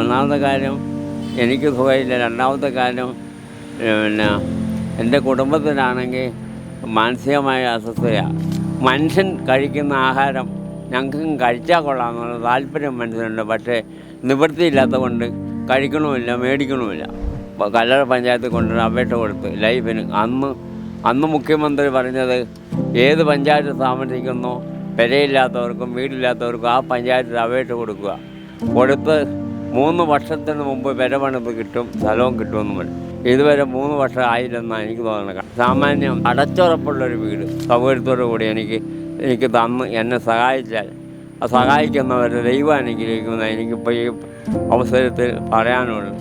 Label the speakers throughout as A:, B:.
A: ഒന്നാമത്തെ കാര്യം എനിക്ക് സുഖമില്ല. രണ്ടാമത്തെ കാര്യം പിന്നെ എന്റെ കുടുംബത്തിനാണെങ്കിൽ മാനസികമായ അസ്വസ്ഥയാണ് മനുഷ്യൻ കഴിക്കുന്ന ആഹാരം ഞങ്ങൾക്കും കഴിച്ചാൽ കൊള്ളാമെന്നുള്ള താല്പര്യം മനസ്സിലുണ്ട് പക്ഷേ നിവൃത്തിയില്ലാത്ത കൊണ്ട് കഴിക്കണമില്ല മേടിക്കണമില്ല. കല്ലറ പഞ്ചായത്തിൽ കൊണ്ടുവന്ന് അപേക്ഷ കൊടുത്ത് ലൈഫിന് അന്ന് അന്ന് മുഖ്യമന്ത്രി പറഞ്ഞത് ഏത് പഞ്ചായത്ത് താമസിക്കുന്നോ പെരയില്ലാത്തവർക്കും വീടില്ലാത്തവർക്കും ആ പഞ്ചായത്തിൽ അപേക്ഷ കൊടുക്കുക. കൊടുത്ത് മൂന്ന് വർഷത്തിന് മുമ്പ് പെര പണിത് കിട്ടും സ്ഥലവും കിട്ടുമെന്ന് പറയും ഇതുവരെ മൂന്ന് വർഷം ആയില്ലെന്നാണ് എനിക്ക് തോന്നുന്നത്. സാമാന്യം അടച്ചുറപ്പുള്ളൊരു വീട് സൗകര്യത്തോടു കൂടി എനിക്ക് എനിക്ക് തന്ന് എന്നെ സഹായിച്ചാൽ ആ സഹായിക്കുന്നവരെ ദൈവം അനുഗ്രഹിക്കുന്ന എനിക്കിപ്പോൾ ഈ അവസരത്തിൽ പറയാനുള്ളൂ.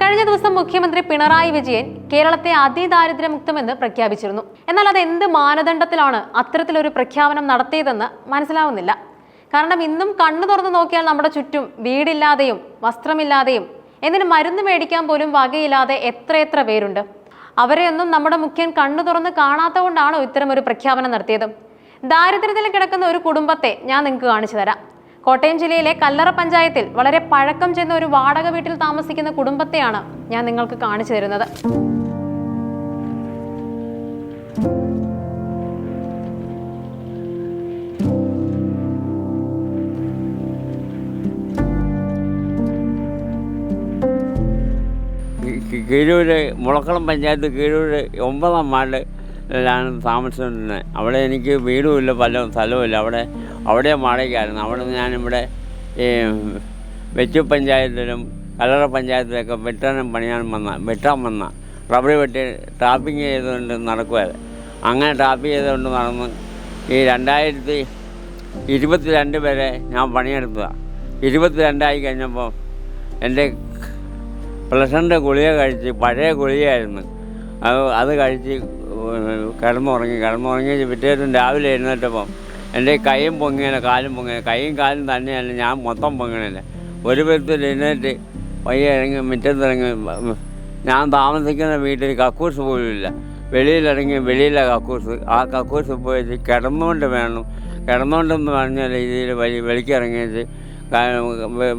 B: കഴിഞ്ഞ ദിവസം മുഖ്യമന്ത്രി പിണറായി വിജയൻ കേരളത്തെ അതിദാരിദ്ര്യമുക്തമെന്ന് പ്രഖ്യാപിച്ചിരുന്നു. എന്നാൽ അത് എന്ത് മാനദണ്ഡത്തിലാണ് അത്തരത്തിലൊരു പ്രഖ്യാപനം നടത്തിയതെന്ന് മനസ്സിലാവുന്നില്ല. കാരണം ഇന്നും കണ്ണു തുറന്നു നോക്കിയാൽ നമ്മുടെ ചുറ്റും വീടില്ലാതെയും വസ്ത്രമില്ലാതെയും എന്തിന് മരുന്ന് മേടിക്കാൻ പോലും വകയില്ലാതെ എത്രയെത്ര പേരുണ്ട്. അവരെയൊന്നും നമ്മുടെ മുഖ്യൻ കണ്ണു തുറന്ന് കാണാത്ത കൊണ്ടാണോ ഇത്തരം ഒരു പ്രഖ്യാപനം നടത്തിയത്? ദാരിദ്ര്യത്തിൽ കിടക്കുന്ന ഒരു കുടുംബത്തെ ഞാൻ നിങ്ങൾക്ക് കാണിച്ചു തരാം. കോട്ടയം ജില്ലയിലെ കല്ലറ പഞ്ചായത്തിൽ വളരെ പഴക്കം ചെന്ന ഒരു വാടക വീട്ടിൽ താമസിക്കുന്ന കുടുംബത്തെയാണ് ഞാൻ നിങ്ങൾക്ക് കാണിച്ചു തരുന്നത്.
A: കീഴൂര് മുളക്കുളം പഞ്ചായത്ത് കീഴൂര് ഒമ്പതാം വാർഡിലാണ് താമസിച്ചിരുന്നത്. അവിടെ എനിക്ക് വീടുമില്ല പല സ്ഥലവുമില്ല. അവിടെ അവിടെ വാടകയ്ക്കായിരുന്നു. അവിടെ നിന്ന് ഞാനിവിടെ ഈ വെച്ചു പഞ്ചായത്തിലും കല്ലറ പഞ്ചായത്തിലൊക്കെ വെട്ടാനും പണിയാൻ വന്ന വെട്ടാൻ വന്ന റബ്ബർ വെട്ടി ടാപ്പിങ് ചെയ്തുകൊണ്ട് നടക്കുമായിരുന്നു അങ്ങനെ ടാപ്പ് ചെയ്തുകൊണ്ട് നടന്ന് ഈ രണ്ടായിരത്തി ഇരുപത്തി രണ്ട് വരെ ഞാൻ പണിയെടുത്തതാണ് ഇരുപത്തി രണ്ടായി കഴിഞ്ഞപ്പോൾ എന്റെ പ്ലഷറിന്റെ ഗുളിക കഴിച്ച് പഴയ ഗുളികയായിരുന്നു. അത് അത് കഴിച്ച് കിടന്നുറങ്ങി കിടന്നുറങ്ങി പിറ്റേ രാവിലെ എഴുന്നേറ്റപ്പം എന്റെ കൈയും പൊങ്ങിയില്ല കാലും പൊങ്ങിയില്ല കൈയും കാലും തന്നെയല്ല ഞാൻ മൊത്തം പൊങ്ങണില്ല ഒരു വിധത്തിൽ എഴുന്നേറ്റ് പയ്യെ ഇറങ്ങി മുറ്റത്തിറങ്ങി ഞാൻ താമസിക്കുന്ന വീട്ടിൽ കക്കൂസ് പോലുമില്ല വെളിയിലിറങ്ങി വെളിയിലെ കക്കൂസ്. ആ കക്കൂസ് പോയിട്ട് കിടന്നുകൊണ്ട് വേണം കിടന്നുകൊണ്ടെന്ന് പറഞ്ഞ രീതിയിൽ വലി വെളിക്കിറങ്ങിയിട്ട്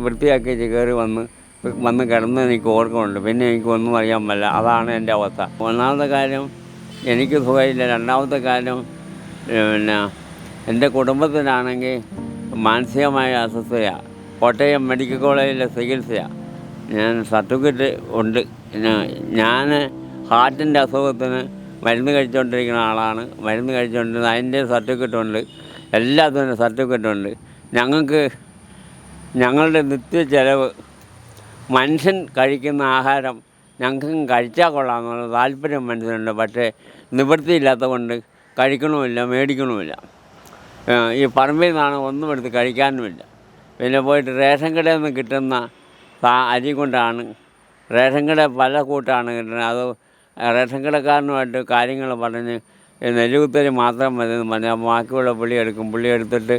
A: വൃത്തിയാക്കിയിട്ട് കയറി വന്ന് വന്ന് കിടന്ന് എനിക്ക് ഓർക്കുന്നുണ്ട് പിന്നെ എനിക്ക് ഒന്നും അറിയാൻ പറ്റില്ല അതാണ് എന്റെ അവസ്ഥ. ഒന്നാമത്തെ കാര്യം എനിക്ക് സുഖമില്ല. രണ്ടാമത്തെ കാര്യം പിന്നെ എന്റെ കുടുംബത്തിനാണെങ്കിൽ മാനസികമായ അസ്വസ്ഥയാണ് കോട്ടയം മെഡിക്കൽ കോളേജിലെ ചികിത്സയാണ് ഞാൻ സർട്ടിഫിക്കറ്റ് ഉണ്ട്. ഞാൻ ഹാർട്ടിന്റെ അസുഖത്തിന് മരുന്ന് കഴിച്ചുകൊണ്ടിരിക്കുന്ന ആളാണ്. മരുന്ന് കഴിച്ചുകൊണ്ടിരുന്ന അതിന്റെ സർട്ടിഫിക്കറ്റ് ഉണ്ട് എല്ലാത്തിനും സർട്ടിഫിക്കറ്റ് ഉണ്ട് ഞങ്ങൾക്ക് ഞങ്ങളുടെ നിത്യ ചെലവ് മനുഷ്യൻ കഴിക്കുന്ന ആഹാരം ഞങ്ങൾക്കും കഴിച്ചാൽ കൊള്ളാമെന്നുള്ള താല്പര്യം മനുഷ്യനുണ്ട്. പക്ഷേ നിവൃത്തിയില്ലാത്ത കൊണ്ട് കഴിക്കണമില്ല മേടിക്കണമില്ല. ഈ പറമ്പിൽ നിന്നാണ് ഒന്നും എടുത്ത് കഴിക്കാനുമില്ല. പിന്നെ പോയിട്ട് റേഷൻ കടയിൽ നിന്ന് കിട്ടുന്ന അരി കൊണ്ടാണ് റേഷൻ കട പല കൂട്ടാണ് കിട്ടുന്നത്. അത് റേഷൻ കടക്കാരനുമായിട്ട് കാര്യങ്ങൾ പറഞ്ഞ് നെല്ലുകുത്തരി മാത്രം മതി എന്ന് പറഞ്ഞാൽ ബാക്കിയുള്ള പുളി എടുക്കും. പുളി എടുത്തിട്ട്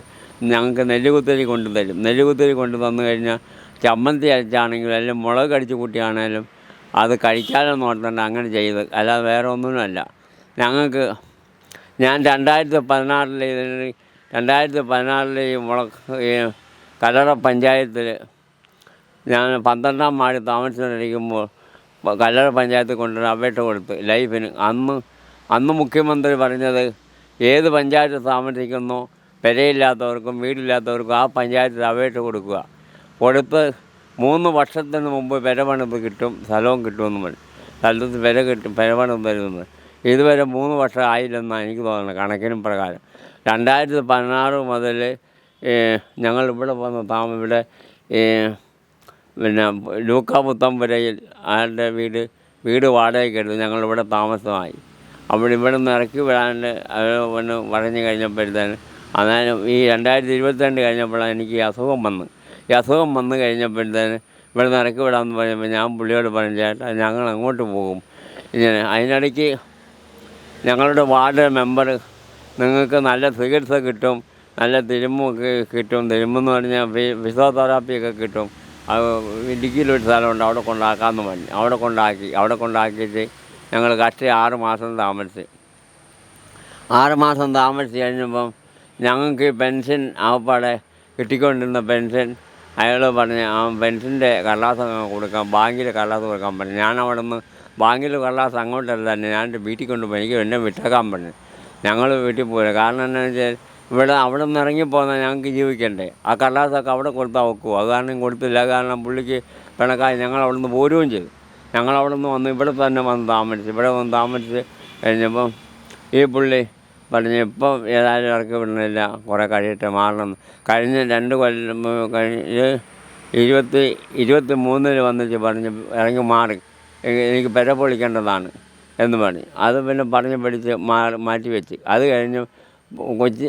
A: ഞങ്ങൾക്ക് നെല്ലുകുത്തരി കൊണ്ടു തരും നെല്ലുകുത്തരി കൊണ്ടു തന്നു കഴിഞ്ഞാൽ ചമ്മന്തി അരച്ചാണെങ്കിലും അല്ലെങ്കിൽ മുളക് കടിച്ച് കൂട്ടിയാണേലും അത് കഴിക്കാനെന്ന് ഓർത്തുകൊണ്ട് അങ്ങനെ ചെയ്ത്. അല്ലാതെ വേറെ ഒന്നിനുമല്ല ഞങ്ങൾക്ക് ഞാൻ രണ്ടായിരത്തി പതിനാറിൽ ഇതിന് രണ്ടായിരത്തി പതിനാറിൽ ഈ മുളക് ഈ കല്ലറ പഞ്ചായത്തിൽ ഞാൻ പന്ത്രണ്ടാം മാടി താമസിച്ചുകൊണ്ടിരിക്കുമ്പോൾ കല്ലറ പഞ്ചായത്തിൽ കൊണ്ടുവന്ന് അപേക്ഷ കൊടുത്ത് ലൈഫിന്. അന്ന് അന്ന് മുഖ്യമന്ത്രി പറഞ്ഞത് ഏത് പഞ്ചായത്ത് താമസിക്കുന്നോ പെരയില്ലാത്തവർക്കും വീടില്ലാത്തവർക്കും ആ പഞ്ചായത്തിൽ അപേക്ഷ കൊടുക്കുക. കൊടുത്ത് മൂന്ന് വർഷത്തിന് മുമ്പ് പെര പണിത് കിട്ടും സ്ഥലവും കിട്ടുമെന്ന് പറഞ്ഞു. സ്ഥലത്ത് വില കിട്ടും പെര പണിത് തരുമെന്ന് ഇതുവരെ മൂന്ന് വർഷം ആയില്ലെന്നാണ് എനിക്ക് തോന്നുന്നത് കണക്കിനും പ്രകാരം. രണ്ടായിരത്തി പതിനാറ് മുതൽ ഞങ്ങൾ ഇവിടെ വന്ന് താമ ഇവിടെ പിന്നെ ലൂക്ക പുത്തമ്പുരയിൽ ആളുടെ വീട് വീട് വാടകയ്ക്ക് എടുത്ത് ഞങ്ങളിവിടെ താമസമായി. അവിടെ ഇവിടെ നിന്ന് ഇറക്കി വിടാണ്ട് അത് ഒന്ന് പറഞ്ഞു കഴിഞ്ഞപ്പോഴത്തേന് അതായത് ഈ രണ്ടായിരത്തി ഇരുപത്തിരണ്ട് കഴിഞ്ഞപ്പോഴാണ് എനിക്ക് അസുഖം വന്ന്. ഈ അസുഖം വന്നു കഴിഞ്ഞപ്പോഴത്തേന് ഇവിടെ നിന്ന് ഇറക്കി വിടാമെന്ന് പറഞ്ഞപ്പോൾ ഞാൻ പുള്ളിയോട് പറഞ്ഞു ചേട്ടാ ഞങ്ങൾ അങ്ങോട്ട് പോകും. ഇങ്ങനെ അതിനിടയ്ക്ക് ഞങ്ങളുടെ വാർഡ് മെമ്പർ നിങ്ങൾക്ക് നല്ല ചികിത്സ കിട്ടും നല്ല തിരുമ്പൊക്കെ കിട്ടും. തിരുമ്പെന്ന് പറഞ്ഞാൽ ഫിസിയോതെറാപ്പിയൊക്കെ കിട്ടും. അത് ഇടുക്കിയിലൊരു സ്ഥലമുണ്ട് അവിടെ കൊണ്ടാക്കാമെന്ന് പറഞ്ഞു. അവിടെ കൊണ്ടാക്കി അവിടെ കൊണ്ടാക്കിയിട്ട് ഞങ്ങൾ കഷ്ടി ആറ് മാസം താമസിച്ച്. ആറ് മാസം താമസിച്ച് കഴിഞ്ഞപ്പം ഞങ്ങൾക്ക് പെൻഷൻ ആവപ്പാടെ കിട്ടിക്കൊണ്ടിരുന്ന പെൻഷൻ അയാൾ പറഞ്ഞ് ആ പെൻഷന്റെ കടലാസ് കൊടുക്കാൻ കൊടുക്കാം ബാങ്കിൽ കടലാസ് കൊടുക്കാൻ പറഞ്ഞു. ഞാൻ അവിടെ നിന്ന് ബാങ്കിൽ കടലാസ് അങ്ങോട്ടല്ല തന്നെ ഞാൻ എന്റെ വീട്ടിൽ കൊണ്ടുപോയി എനിക്ക് എന്നെ വിട്ടേക്കാൻ പറഞ്ഞു. ഞങ്ങൾ വീട്ടിൽ പോയി. കാരണം എന്താണെന്ന് വെച്ചാൽ ഇവിടെ അവിടെ നിന്ന് ഇറങ്ങിപ്പോന്നാൽ ഞങ്ങൾക്ക് ജീവിക്കണ്ടേ. ആ കടലാസൊക്കെ അവിടെ കൊടുത്താൽ വെക്കുമോ അത് കാരണം കൊടുത്തില്ല. കാരണം പുള്ളിക്ക് പിണക്കായി ഞങ്ങൾ അവിടെ നിന്ന് പോരുകയും ചെയ്തു. ഞങ്ങൾ അവിടെ നിന്ന് വന്ന് ഇവിടെ തന്നെ വന്ന് താമസിച്ച് ഇവിടെ വന്ന് താമസിച്ച് കഴിഞ്ഞപ്പം ഈ പുള്ളി പറഞ്ഞു ഇപ്പം ഏതായാലും ഇറക്കി വിടുന്നില്ല കുറേ കഴിയട്ടെ മാറണം. കഴിഞ്ഞ രണ്ട് കൊല്ലം കഴിഞ്ഞ് ഇരുപത്തി ഇരുപത്തി മൂന്നിൽ വന്നിട്ട് പറഞ്ഞ് ഇറങ്ങി മാറി. എനിക്ക് പെര പൊളിക്കേണ്ടതാണ് എന്ന് പറഞ്ഞു. അത് പിന്നെ പറഞ്ഞ് പിടിച്ച് മാറി മാറ്റി വെച്ച്. അത് കഴിഞ്ഞ് കൊച്ചി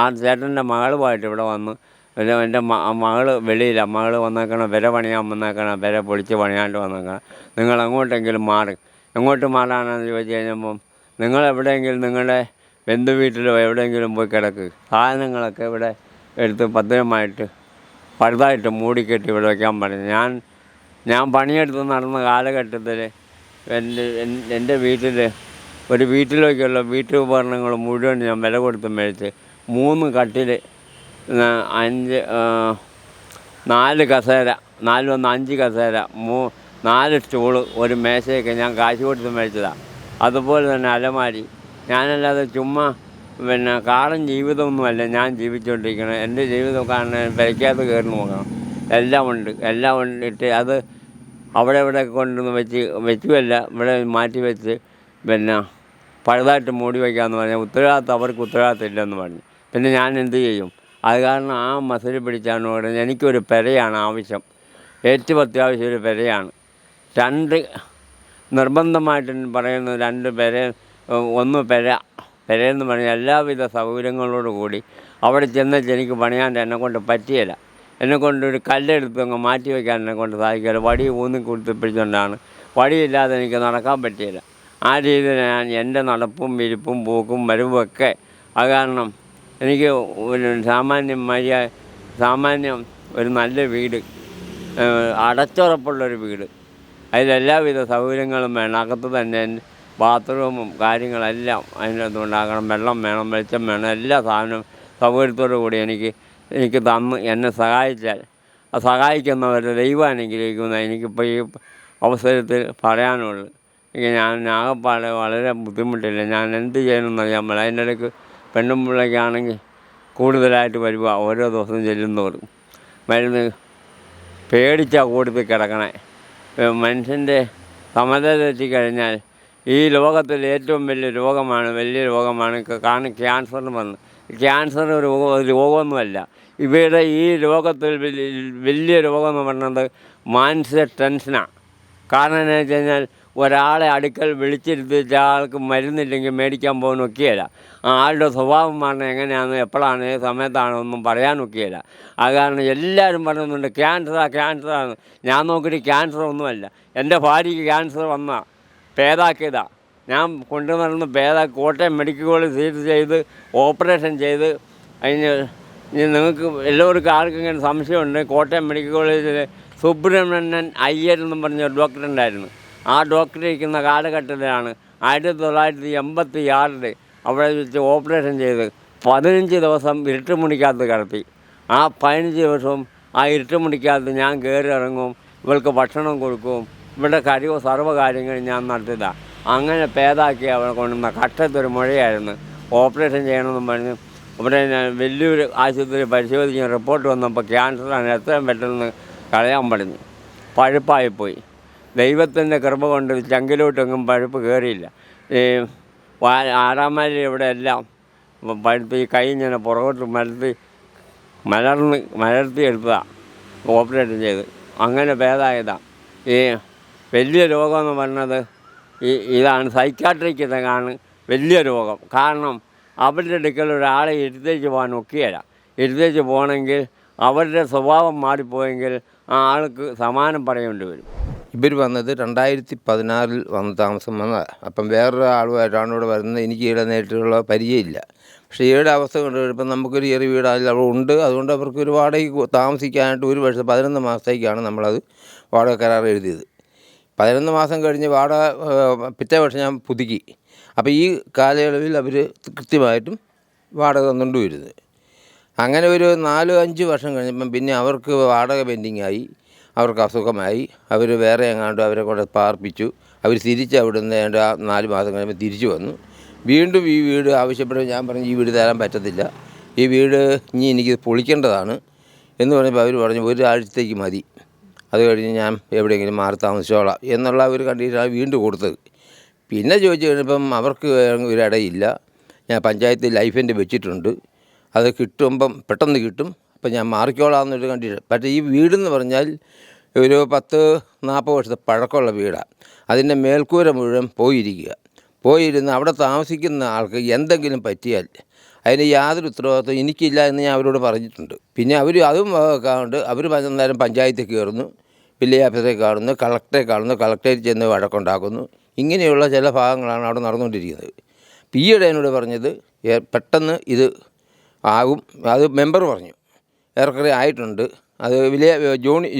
A: ആ ചേട്ടന്റെ മകളുമായിട്ട് ഇവിടെ വന്ന് പിന്നെ എന്റെ മകൾ വെളിയില്ല മകൾ വന്നേക്കണം വില പണിയാൻ വന്നേക്കണം വില പൊളിച്ച് പണിയാണ്ട് വന്നേക്കണം. നിങ്ങൾ അങ്ങോട്ടെങ്കിലും മാറി. എങ്ങോട്ട് മാറാനാണെന്ന് ചോദിച്ചു കഴിഞ്ഞപ്പം നിങ്ങൾ എവിടെയെങ്കിലും നിങ്ങളുടെ ബന്ധു വീട്ടിലോ എവിടെയെങ്കിലും പോയി കിടക്ക്. സാധനങ്ങളൊക്കെ ഇവിടെ എടുത്ത് ഭദ്രമായിട്ട് പഴുതായിട്ട് മൂടിക്കെട്ടി ഇവിടെ വയ്ക്കാൻ പറഞ്ഞു. ഞാൻ ഞാൻ പണിയെടുത്ത് നടന്ന കാലഘട്ടത്തിൽ എന്റെ എൻ- എന്റെ വീട്ടിൽ ഒരു വീട്ടിലേക്കുള്ള വീട്ടുപകരണങ്ങൾ മുഴുവൻ ഞാൻ വില കൊടുത്ത് മേടിച്ച് മൂന്ന് കട്ടിൽ അഞ്ച് നാല് കസേര നാലിലൊന്ന് അഞ്ച് കസേര മൂ നാല് സ്റ്റൂൾ ഒരു മേശയൊക്കെ ഞാൻ കാശ് കൊടുത്ത് മേടിച്ചതാണ് അതുപോലെ തന്നെ അലമാരി. ഞാനല്ലാതെ ചുമ്മാ പിന്നെ കാറും ജീവിതമൊന്നുമല്ല. ഞാൻ ജീവിച്ചുകൊണ്ടിരിക്കുന്നത് എന്റെ ജീവിതം കാണാൻ പെരയ്ക്കകത്ത് കയറി നോക്കണം. എല്ലാം ഉണ്ട്. എല്ലാം ഉണ്ടിട്ട് അത് അവിടെ ഇവിടെ കൊണ്ടുവന്ന് വെച്ച് വെച്ചുമല്ല ഇവിടെ മാറ്റി വെച്ച് പിന്നെ പഴുതായിട്ട് മൂടി വയ്ക്കാമെന്ന് പറഞ്ഞാൽ ഉത്തരവാദിത്തം അവർക്ക് ഉത്തരവാദിത്തം ഇല്ലെന്ന് പറഞ്ഞു. പിന്നെ ഞാൻ എന്ത് ചെയ്യും? അത് കാരണം ആ മസിൽ പിടിച്ചാണ് പറഞ്ഞത് എനിക്കൊരു പെരയാണ് ആവശ്യം. ഏറ്റവും അത്യാവശ്യം ഒരു പെരയാണ്. രണ്ട് നിർബന്ധമായിട്ട് പറയുന്നത് രണ്ട് പെര ഒന്ന് പെര പെരയെന്ന് പറഞ്ഞാൽ എല്ലാവിധ സൗകര്യങ്ങളോടു കൂടി അവിടെ ചെന്നിട്ട് എനിക്ക് പണിയാൻ എന്നെ കൊണ്ട് പറ്റിയില്ല. എന്നെ കൊണ്ടൊരു കല്ലെടുത്ത് അങ്ങ് മാറ്റി വയ്ക്കാൻ എന്നെ കൊണ്ട് സാധിക്കില്ല വടി ഊന്നി കൊടുത്തിപ്പിടിച്ചുകൊണ്ടാണ് വടിയില്ലാതെ എനിക്ക് നടക്കാൻ പറ്റിയില്ല. ആ രീതിയിൽ ഞാൻ എന്റെ നടപ്പും വിരിപ്പും പൂക്കും വരവുമൊക്കെ അത് കാരണം എനിക്ക് ഒരു സാമാന്യം മര്യാദ സാമാന്യം ഒരു നല്ല വീട് അടച്ചുറപ്പുള്ളൊരു വീട്. അതിലെല്ലാവിധ സൗകര്യങ്ങളും വേണം. അകത്ത് തന്നെ ബാത്റൂമും കാര്യങ്ങളെല്ലാം അതിനകത്ത് ഉണ്ടാക്കണം. വെള്ളം വേണം വെളിച്ചം വേണം എല്ലാ സാധനവും സൗകര്യത്തോടു കൂടി എനിക്ക് എനിക്ക് തന്ന് എന്നെ സഹായിച്ചാൽ സഹായിക്കുന്നവരെ ദൈവം അനുഗ്രഹിക്കുന്ന എനിക്കിപ്പോൾ ഈ അവസരത്തിൽ പറയാനുള്ളൂ. ഞാൻ ആകെപ്പാടെ വളരെ ബുദ്ധിമുട്ടില്ല. ഞാൻ എന്ത് ചെയ്യണമെന്ന് അറിയാൻ പറ്റില്ല അതിന്റെ ഇടയ്ക്ക് പെണ്ണും പിള്ളേക്കാണെങ്കിൽ കൂടുതലായിട്ട് വരുവാ. ഓരോ ദിവസവും ചെല്ലുന്നവരും. മരുന്ന് പേടിച്ചാണ് കൂടുതൽ കിടക്കണേ. മനുഷ്യന്റെ സമത തെറ്റിക്കഴിഞ്ഞാൽ ഈ ലോകത്തിൽ ഏറ്റവും വലിയ രോഗമാണ് വലിയ രോഗമാണ്. കാരണം ക്യാൻസർ പറഞ്ഞു ക്യാൻസർ രോഗം രോഗമൊന്നുമല്ല. ഇവയുടെ ഈ രോഗത്തിൽ വലിയ വലിയ രോഗം എന്ന് പറയുന്നത് മാനസിക ടെൻഷനാണ് കാരണം എന്താണെന്ന് വെച്ച് കഴിഞ്ഞാൽ ഒരാളെ അടുക്കൽ വിളിച്ചിരുത്തിച്ച് ആൾക്ക് മരുന്നില്ലെങ്കിൽ മേടിക്കാൻ പോകാൻ ഒക്കെയല്ല. ആളുടെ പറഞ്ഞാൽ എങ്ങനെയാണ് എപ്പോഴാണ് സമയത്താണ് ഒന്നും പറയാൻ ഒക്കെയല്ല. അത് കാരണം എല്ലാവരും പറയുന്നുണ്ട് ക്യാൻസറാ ക്യാൻസറാണ് ഞാൻ നോക്കിയിട്ട് ക്യാൻസർ ഒന്നുമല്ല. എന്റെ ഭാര്യയ്ക്ക് ക്യാൻസർ വന്ന പേതാക്കിയതാണ് ഞാൻ കൊണ്ടുവന്നിരുന്ന പേത കോട്ടയം മെഡിക്കൽ കോളേജ് സീറ്റ് ചെയ്ത് ഓപ്പറേഷൻ ചെയ്ത് അതിന് നിങ്ങൾക്ക് എല്ലാവർക്കും ആർക്കെങ്കിലും സംശയമുണ്ട്. കോട്ടയം മെഡിക്കൽ കോളേജിൽ സുബ്രഹ്മണ്യൻ അയ്യർ എന്നും പറഞ്ഞ ഒരു ഡോക്ടർ ഉണ്ടായിരുന്നു. ആ ഡോക്ടർ ഇരിക്കുന്ന കാലഘട്ടത്തിലാണ് ആയിരത്തി തൊള്ളായിരത്തി എൺപത്തി ആറിൽ അവിടെ വെച്ച് ഓപ്പറേഷൻ ചെയ്ത് പതിനഞ്ച് ദിവസം ഇരുട്ട് മുടിക്കകത്ത് കിടത്തി. ആ പതിനഞ്ച് ദിവസവും ആ ഇരുട്ട് മുടിക്കകത്ത് ഞാൻ കയറി ഇറങ്ങും ഇവൾക്ക് ഭക്ഷണം കൊടുക്കും ഇവിടെ കാര്യവും സർവ കാര്യങ്ങളും ഞാൻ നടത്തില്ല അങ്ങനെ പേതാക്കി അവളെ കൊണ്ടുവന്ന കഷ്ടത്തൊരു മുഴയായിരുന്നു. ഓപ്പറേഷൻ ചെയ്യണമെന്നും പറഞ്ഞ് ഇവിടെ ഞാൻ വലിയൊരു ആശുപത്രി പരിശോധിച്ച് റിപ്പോർട്ട് വന്നപ്പോൾ ക്യാൻസറാണ് എത്രയും പെട്ടെന്ന് കളയാൻ പറഞ്ഞു പഴുപ്പായിപ്പോയി. ദൈവത്തിന്റെ കൃപ കൊണ്ട് ചങ്കിലോട്ടെങ്ങും പഴുപ്പ് കയറിയില്ല ഈ ആറാമലി ഇവിടെ എല്ലാം പഴുത്ത് ഈ കൈ ഇങ്ങനെ പുറകോട്ട് മലർത്തി മലർന്ന് മലർത്തി എടുത്തതാണ് ഓപ്പറേഷൻ ചെയ്ത്. അങ്ങനെ ഭേദമായതാണ് ഈ വലിയ രോഗമെന്ന് പറഞ്ഞത് ഈ ഇതാണ്. സൈക്കാട്രിക്കിതാണ് വലിയ രോഗം. കാരണം അവരുടെ അടുക്കൽ ഒരാളെ ഇരുത്തേച്ച് പോകാൻ ഒക്കെയല്ല. ഇരുത്തേച്ച് പോകണമെങ്കിൽ അവരുടെ സ്വഭാവം മാറിപ്പോയെങ്കിൽ ആ ആൾക്ക് സമാനം പറയേണ്ടി വരും.
C: ഇവർ വന്നത് രണ്ടായിരത്തി പതിനാറിൽ വന്ന് താമസം വന്നതാണ് അപ്പം വേറൊരു ആളുമായിട്ടാണ് ഇവിടെ വരുന്നത്. എനിക്ക് ഇവിടെ നേരിട്ടുള്ള പരിചയമില്ല. പക്ഷേ ഈയുടെ അവസ്ഥ കൊണ്ട് കഴിയുമ്പോൾ നമുക്കൊരു ചെറിയ വീട് അതിൽ അവിടെ ഉണ്ട്. അതുകൊണ്ട് അവർക്ക് ഒരു വാടകയ്ക്ക് താമസിക്കാനായിട്ട് ഒരു വർഷം പതിനൊന്ന് മാസത്തേക്കാണ് നമ്മളത് വാടക കരാർ എഴുതിയത്. പതിനൊന്ന് മാസം കഴിഞ്ഞ് വാടക പിറ്റേ വർഷം ഞാൻ പുതുക്കി. അപ്പോൾ ഈ കാലയളവിൽ അവർ കൃത്യമായിട്ടും വാടക തന്നുകൊണ്ടുവരുന്നത് അങ്ങനെ ഒരു നാലോ അഞ്ച് വർഷം കഴിഞ്ഞപ്പം പിന്നെ അവർക്ക് വാടക പെൻഡിങ് ആയി അവർക്ക് അസുഖമായി. അവർ വേറെ എങ്ങാണ്ട് അവരെ കൊണ്ട് പാർപ്പിച്ചു. അവർ തിരിച്ച് അവിടുന്ന് ഏതാണ്ട് ആ നാല് മാസം കഴിയുമ്പോൾ തിരിച്ചു വന്നു. വീണ്ടും ഈ വീട് ആവശ്യപ്പെടുമ്പോൾ ഞാൻ പറഞ്ഞു ഈ വീട് തരാൻ പറ്റത്തില്ല. ഈ വീട് ഇനി എനിക്ക് പൊളിക്കേണ്ടതാണ്. എന്ന് പറഞ്ഞപ്പോൾ അവർ പറഞ്ഞു ഒരാഴ്ചത്തേക്ക് മതി. അത് കഴിഞ്ഞ് ഞാൻ എവിടെയെങ്കിലും മാറി താമസിച്ചോളാം. എന്നുള്ള ഒരു കണ്ടീഷനാണ് വീണ്ടും കൊടുത്തത്. പിന്നെ ചോദിച്ചു കഴിഞ്ഞപ്പം അവർക്ക് ഒരിടയില്ല. ഞാൻ പഞ്ചായത്ത് ലൈഫിന്റെ വെച്ചിട്ടുണ്ട്. അത് കിട്ടുമ്പം പെട്ടെന്ന് കിട്ടും. അപ്പം ഞാൻ മാറിക്കോളാം എന്നൊരു കണ്ടിട്ട് പക്ഷേ ഈ വീടെന്ന് പറഞ്ഞാൽ ഒരു പത്ത് നാൽപ്പത് വർഷത്തെ പഴക്കമുള്ള വീടാണ്. അതിന്റെ മേൽക്കൂര മുഴുവൻ പോയിരിക്കുക. പോയിരുന്ന് അവിടെ താമസിക്കുന്ന ആൾക്ക് എന്തെങ്കിലും പറ്റിയാൽ അതിന് യാതൊരു ഉത്തരവാദിത്വം എനിക്കില്ല എന്ന് ഞാൻ അവരോട് പറഞ്ഞിട്ടുണ്ട്. പിന്നെ അവർ അതും കാണുന്നുണ്ട് അവർ നേരം പഞ്ചായത്തിൽ കയറുന്നു. വില്ലേജ് ഓഫീസറെ കാണുന്നു. കളക്ടറെ കാണുന്നു. കളക്ടറേറ്റ് ചെന്ന് വഴക്കുണ്ടാക്കുന്നു. ഇങ്ങനെയുള്ള ചില ഭാഗങ്ങളാണ് അവിടെ നടന്നുകൊണ്ടിരിക്കുന്നത്. പി എന്നോട് പറഞ്ഞത് പെട്ടെന്ന് ഇത് ആകും. അത് മെമ്പർ പറഞ്ഞു. ഏറെക്കുറെ ആയിട്ടുണ്ട്. അത് വലിയ ജോണി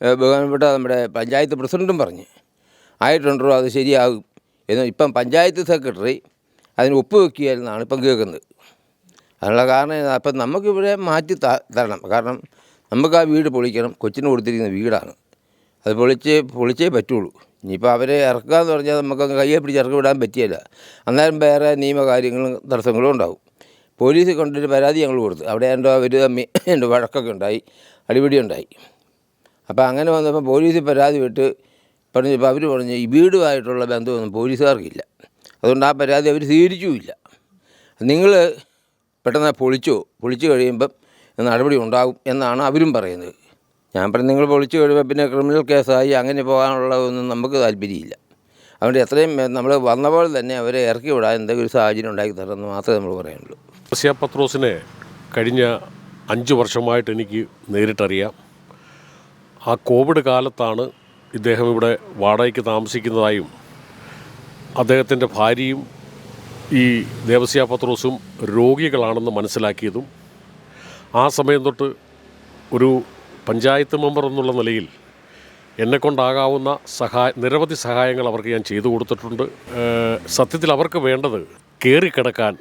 C: ബഹുമാനപ്പെട്ട നമ്മുടെ പഞ്ചായത്ത് പ്രസിഡന്റും പറഞ്ഞ്. ആയിട്ടുണ്ടോ അത് ശരിയാകും എന്ന് ഇപ്പം പഞ്ചായത്ത് സെക്രട്ടറി അതിന് ഒപ്പുവെക്കുകയെന്നാണ് ഇപ്പം കേൾക്കുന്നത്. അതിനുള്ള കാരണം. അപ്പം നമുക്കിവിടെ മാറ്റി തരണം. കാരണം നമുക്ക് ആ വീട് പൊളിക്കണം. കൊച്ചിന് കൊടുത്തിരിക്കുന്ന വീടാണ്. അത് പൊളിച്ച് പൊളിച്ചേ പറ്റുള്ളൂ. ഇനിയിപ്പോൾ അവരെ ഇറക്കുക എന്ന് പറഞ്ഞാൽ നമുക്ക് കയ്യെ പിടിച്ച് ഇറക്കി വിടാൻ പറ്റിയല്ല അന്നേരം വേറെ നിയമകാര്യങ്ങളും തടസ്സങ്ങളും ഉണ്ടാവും. പോലീസിൽ കൊണ്ടൊരു പരാതി ഞങ്ങൾ കൊടുത്തു. അവിടെ എന്തോ അവർ തമ്മി എന്റെ വഴക്കൊക്കെ ഉണ്ടായി അടിപിടി ഉണ്ടായി. അപ്പോൾ അങ്ങനെ വന്നപ്പോൾ പോലീസ് പരാതി വിട്ട് പറഞ്ഞപ്പോൾ അവർ പറഞ്ഞു ഈ വീടുമായിട്ടുള്ള ബന്ധമൊന്നും പോലീസുകാർക്കില്ല. അതുകൊണ്ട് ആ പരാതി അവർ സ്വീകരിച്ചുമില്ല. നിങ്ങൾ പെട്ടെന്ന് പൊളിച്ചോ പൊളിച്ചു കഴിയുമ്പം നടപടി ഉണ്ടാകും എന്നാണ് അവരും പറയുന്നത്. ഞാൻ പറഞ്ഞു നിങ്ങൾ പൊളിച്ചു കഴിയുമ്പോൾ പിന്നെ ക്രിമിനൽ കേസായി അങ്ങനെ പോകാനുള്ളതൊന്നും നമുക്ക് താല്പര്യമില്ല. അതുകൊണ്ട് എത്രയും നമ്മൾ വന്ന പോലെ തന്നെ അവരെ ഇറക്കി വിടാൻ എന്തെങ്കിലും ഒരു സാഹചര്യം ഉണ്ടാക്കി തരണമെന്ന് മാത്രമേ നമ്മൾ പറയുള്ളൂ
D: റസ്യ പത്രോസിനെ കഴിഞ്ഞ അഞ്ച് വർഷമായിട്ട് എനിക്ക് നേരിട്ടറിയാം. ആ കോവിഡ് കാലത്താണ് ഇദ്ദേഹം ഇവിടെ വാടകയ്ക്ക് താമസിക്കുന്നതായും അദ്ദേഹത്തിന്റെ ഭാര്യയും ഈ ദേവസ്യ പത്രോസും രോഗികളാണെന്ന് മനസ്സിലാക്കിയതും ആ സമയം തൊട്ട് ഒരു പഞ്ചായത്ത് മെമ്പർ എന്നുള്ള നിലയിൽ എന്നെക്കൊണ്ടാകാവുന്ന സഹായ നിരവധി സഹായങ്ങൾ അവർക്ക് ഞാൻ ചെയ്തു കൊടുത്തിട്ടുണ്ട്. സത്യത്തിൽ അവർക്ക് വേണ്ടത് കയറിക്കിടക്കാൻ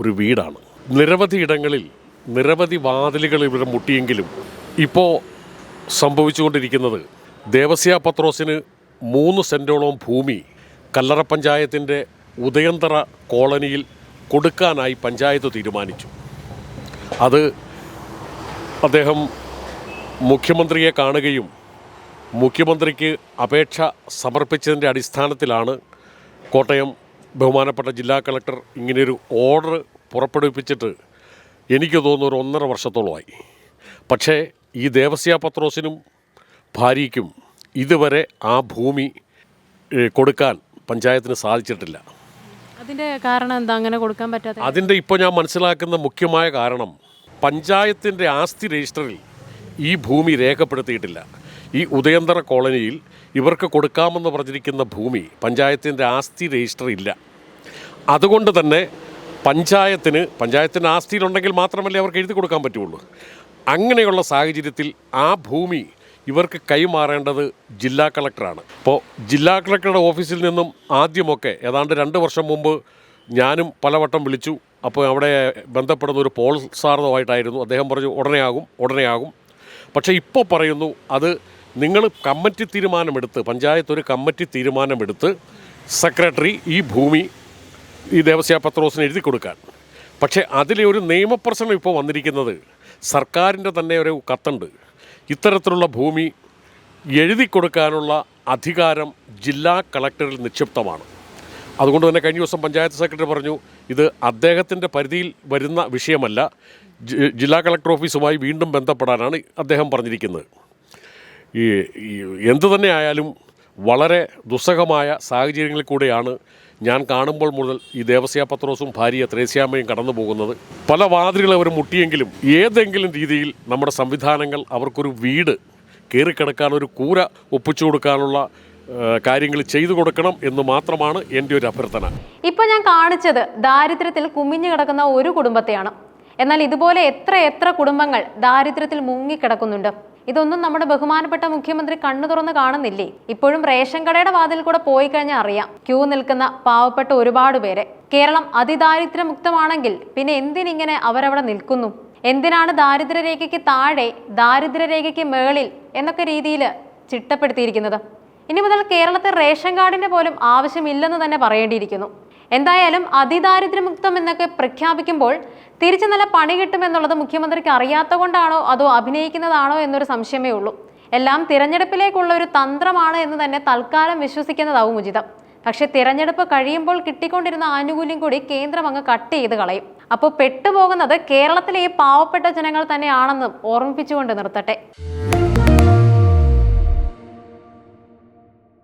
D: ഒരു വീടാണ്. നിരവധി ഇടങ്ങളിൽ നിരവധി വാതിലുകൾ ഇവിടെ മുട്ടിയെങ്കിലും ഇപ്പോൾ സംഭവിച്ചുകൊണ്ടിരിക്കുന്നത് ദേവസ്യ പത്രോസിന് മൂന്ന് സെന്റോളം ഭൂമി കല്ലറ പഞ്ചായത്തിന്റെ ഉദയന്തറ കോളനിയിൽ കൊടുക്കാനായി പഞ്ചായത്ത് തീരുമാനിച്ചു. അത് അദ്ദേഹം മുഖ്യമന്ത്രിയെ കാണുകയും മുഖ്യമന്ത്രിക്ക് അപേക്ഷ സമർപ്പിച്ചതിന്റെ അടിസ്ഥാനത്തിലാണ് കോട്ടയം ബഹുമാനപ്പെട്ട ജില്ലാ കളക്ടർ ഇങ്ങനെയൊരു ഓർഡർ പുറപ്പെടുവിപ്പിച്ചിട്ട് എനിക്ക് തോന്നുന്നു ഒരു ഒന്നര വർഷത്തോളമായി. പക്ഷേ ഈ ദേവസ്യ പത്രോസിനും ഭാര്യയ്ക്കും ഇതുവരെ ആ ഭൂമി കൊടുക്കാൻ പഞ്ചായത്തിന് സാധിച്ചിട്ടില്ല.
B: അതിന്റെ കാരണം എന്താ? അങ്ങനെ കൊടുക്കാൻ പറ്റാത്ത
D: അതിന്റെ ഇപ്പോൾ ഞാൻ മനസ്സിലാക്കുന്ന മുഖ്യമായ കാരണം പഞ്ചായത്തിന്റെ ആസ്തി രജിസ്റ്ററിൽ ഈ ഭൂമി രേഖപ്പെടുത്തിയിട്ടില്ല. ഈ ഉദയന്തര കോളനിയിൽ ഇവർക്ക് കൊടുക്കാമെന്ന് പറഞ്ഞിരിക്കുന്ന ഭൂമി പഞ്ചായത്തിന്റെ ആസ്തി രജിസ്റ്റർ ഇല്ല. അതുകൊണ്ട് തന്നെ പഞ്ചായത്തിന് പഞ്ചായത്തിന്റെ ആസ്തിയിലുണ്ടെങ്കിൽ മാത്രമല്ലേ അവർക്ക് എഴുതി കൊടുക്കാൻ പറ്റുള്ളൂ. അങ്ങനെയുള്ള സാഹചര്യത്തിൽ ആ ഭൂമി ഇവർക്ക് കൈമാറേണ്ടത് ജില്ലാ കളക്ടറാണ്. ഇപ്പോൾ ജില്ലാ കളക്ടറുടെ ഓഫീസിൽ നിന്നും ആദ്യമൊക്കെ ഏതാണ്ട് രണ്ട് വർഷം മുമ്പ് ഞാനും പലവട്ടം വിളിച്ചു. അപ്പോൾ അവിടെ ബന്ധപ്പെടുന്ന ഒരു പോൾ സാറുമായിട്ടായിരുന്നു. അദ്ദേഹം പറഞ്ഞു ഉടനെയാകും ഉടനെയാകും പക്ഷേ ഇപ്പോൾ പറയുന്നു അത് നിങ്ങൾ കമ്മിറ്റി തീരുമാനമെടുത്ത് പഞ്ചായത്ത് ഒരു കമ്മിറ്റി തീരുമാനമെടുത്ത് സെക്രട്ടറി ഈ ഭൂമി ഈ ദേവസ്യ പത്രോസിന് എഴുതി കൊടുക്കാൻ. പക്ഷേ അതിലെ ഒരു നിയമപ്രശ്നം ഇപ്പോൾ വന്നിരിക്കുന്നത് സർക്കാരിന്റെ തന്നെ ഒരു കത്തുണ്ട്. ഇത്തരത്തിലുള്ള ഭൂമി എഴുതി കൊടുക്കാനുള്ള അധികാരം ജില്ലാ കളക്ടറിൽ നിക്ഷിപ്തമാണ്. അതുകൊണ്ട് തന്നെ കഴിഞ്ഞ ദിവസം പഞ്ചായത്ത് സെക്രട്ടറി പറഞ്ഞു ഇത് അദ്ദേഹത്തിന്റെ പരിധിയിൽ വരുന്ന വിഷയമല്ല. ജില്ലാ കളക്ടർ ഓഫീസുമായി വീണ്ടും ബന്ധപ്പെടാനാണ് അദ്ദേഹം പറഞ്ഞിരിക്കുന്നത്. ഈ എന്തു തന്നെ ആയാലും വളരെ ദുസ്സഹമായ സാഹചര്യങ്ങളിൽ കൂടെയാണ് ഞാൻ കാണുമ്പോൾ മുതൽ ഈ ദേവസ്യ പത്രോസും ഭാര്യ ത്രേസ്യാമ്മയും കടന്നു പോകുന്നത് പല വാതിലുകൾ അവർ മുട്ടിയെങ്കിലും ഏതെങ്കിലും രീതിയിൽ നമ്മുടെ സംവിധാനങ്ങൾ അവർക്കൊരു വീട് കയറിക്കിടക്കാൻ ഒരു കൂര ഒപ്പിച്ചു കൊടുക്കാനുള്ള കാര്യങ്ങൾ ചെയ്തു കൊടുക്കണം എന്ന് മാത്രമാണ് എന്റെ ഒരു അഭ്യർത്ഥന.
B: ഇപ്പൊ ഞാൻ കാണിച്ചത് ദാരിദ്ര്യത്തിൽ കുമിഞ്ഞു കിടക്കുന്ന ഒരു കുടുംബത്തെയാണ്. എന്നാൽ ഇതുപോലെ എത്ര എത്ര കുടുംബങ്ങൾ ദാരിദ്ര്യത്തിൽ മുങ്ങിക്കിടക്കുന്നുണ്ട്. ഇതൊന്നും നമ്മുടെ ബഹുമാനപ്പെട്ട മുഖ്യമന്ത്രി കണ്ണു തുറന്ന് കാണുന്നില്ലേ? ഇപ്പോഴും റേഷൻ കടയുടെ വാതിൽ കൂടെ പോയി കഴിഞ്ഞാൽ അറിയാം. ക്യൂ നിൽക്കുന്ന പാവപ്പെട്ട ഒരുപാട് പേരെ. കേരളം അതിദാരിദ്ര്യമുക്തമാണെങ്കിൽ പിന്നെ എന്തിനിങ്ങനെ അവരവിടെ നിൽക്കുന്നു? എന്തിനാണ് ദാരിദ്ര്യരേഖയ്ക്ക് താഴെ ദാരിദ്ര്യരേഖയ്ക്ക് മേളിൽ എന്നൊക്കെ രീതിയിൽ ചിട്ടപ്പെടുത്തിയിരിക്കുന്നത്? ഇനി മുതൽ കേരളത്തിൽ റേഷൻ കാർഡിന്റെ പോലും ആവശ്യമില്ലെന്ന് തന്നെ പറയേണ്ടിയിരിക്കുന്നു. എന്തായാലും അതിദാരിദ്ര്യമുക്തം എന്നൊക്കെ പ്രഖ്യാപിക്കുമ്പോൾ തിരിച്ചു നല്ല പണി കിട്ടുമെന്നുള്ളത് മുഖ്യമന്ത്രിക്ക് അറിയാത്ത കൊണ്ടാണോ അതോ അഭിനയിക്കുന്നതാണോ എന്നൊരു സംശയമേ ഉള്ളൂ. എല്ലാം തിരഞ്ഞെടുപ്പിലേക്കുള്ള ഒരു തന്ത്രമാണ് എന്ന് തന്നെ തൽക്കാലം വിശ്വസിക്കുന്നതാവും ഉചിതം. പക്ഷേ തിരഞ്ഞെടുപ്പ് കഴിയുമ്പോൾ കിട്ടിക്കൊണ്ടിരുന്ന ആനുകൂല്യം കൂടി കേന്ദ്രം അങ്ങ് കട്ട് ചെയ്ത് കളയും. അപ്പോൾ പെട്ടുപോകുന്നത് കേരളത്തിലെ ഈ പാവപ്പെട്ട ജനങ്ങൾ തന്നെയാണെന്നും ഓർമ്മിപ്പിച്ചുകൊണ്ട് നിർത്തട്ടെ.